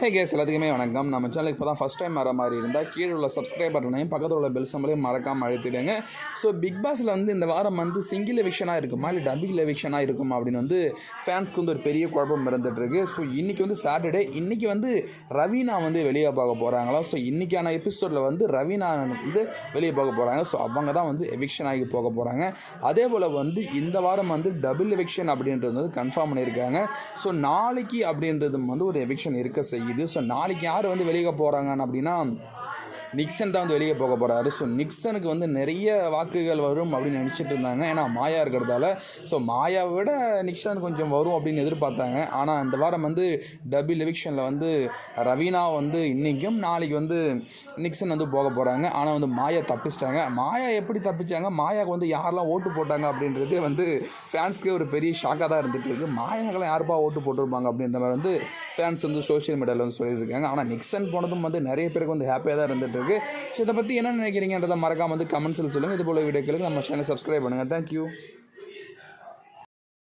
ஹே case எல்லாத்துக்குமே வணக்கம். நம்ம சேனலுக்கு இப்போ தான் ஃபஸ்ட் டைம் வர மாதிரி இருந்தால் கீழே உள்ள சப்ஸ்கிரைப் பட்டனையும் பக்கத்தில் உள்ள பெல் சம்பளையும் மறக்காமல் அழுத்திடுங்க. ஸோ பிக் பாஸில் வந்து இந்த வாரம் வந்து சிங்கிள் எவிக்ஷனாக இருக்குமா இல்லை டபிள் எவிக்ஷனாக இருக்குமா அப்படின்னு வந்து ஃபேன்ஸ்க்கு வந்து ஒரு பெரிய குழப்பம் இருந்துகிட்ருக்கு ஸோ இன்றைக்கி வந்து சாட்டர்டே இன்றைக்கி வந்து ரவீனா வந்து வெளியே பார்க்க போகிறாங்களா ஸோ இன்றைக்கான எபிசோடில் வந்து ரவீனா வந்து வெளியே பார்க்க போகிறாங்க ஸோ அவங்க தான் வந்து எவிக்ஷன் ஆகி போக போகிறாங்க அதே போல் வந்து இந்த வாரம் வந்து டபுள் எவிக்ஷன் அப்படின்றது வந்து கன்ஃபார்ம் பண்ணியிருக்காங்க. ஸோ நாளைக்கு அப்படின்றது வந்து ஒரு எவிக்ஷன் இருக்க செய்யும். செய்யுது ஸோ நாளைக்கு யார் வந்து வெளியே போகிறாங்கன்னு அப்படின்னா நிக்சன் தான் வந்து வெளியே போக போகிறாரு ஸோ நிக்சனுக்கு வந்து நிறைய வாக்குகள் வரும் அப்படின்னு நினச்சிட்டு இருந்தாங்க. ஏன்னா மாயா இருக்கிறதால. ஸோ மாயாவை விட நிக்சன் கொஞ்சம் வரும் அப்படின்னு எதிர்பார்த்தாங்க. ஆனால் இந்த வாரம் வந்து டபுள் எவிக்ஷனில் வந்து ரவீனா வந்து இன்றைக்கும் நாளைக்கு வந்து நிக்சன் வந்து போக போகிறாங்க ஆனால் வந்து மாயா தப்பிச்சிட்டாங்க. மாயா எப்படி தப்பிச்சாங்க? மாயாவுக்கு வந்து யாரெல்லாம் ஓட்டு போட்டாங்க அப்படின்றது வந்து ஃபேன்ஸ்க்கு ஒரு பெரிய ஷாக்காக தான் இருந்துட்டு இருக்குது மாயாக்கெல்லாம் யாருப்பா ஓட்டு போட்டிருப்பாங்க அப்படின்ற மாதிரி வந்து ஃபேன்ஸ் வந்து சோஷியல் மீடியாவில் வந்து சொல்லியிருக்காங்க ஆனால் நிக்சன் போனதும் வந்து நிறைய பேருக்கு வந்து ஹாப்பியாக தான் இருந்துட்டு இருக்கு ஸோ இதை பற்றி என்ன நினைக்கிறீங்கன்றதை மறக்காம வந்து கமெண்ட்ஸில் சொல்லுங்கள் இது போல வீடியோக்களுக்கு நம்ம சேனல் சப்ஸ்கிரைப் பண்ணுங்கள் தேங்க்யூ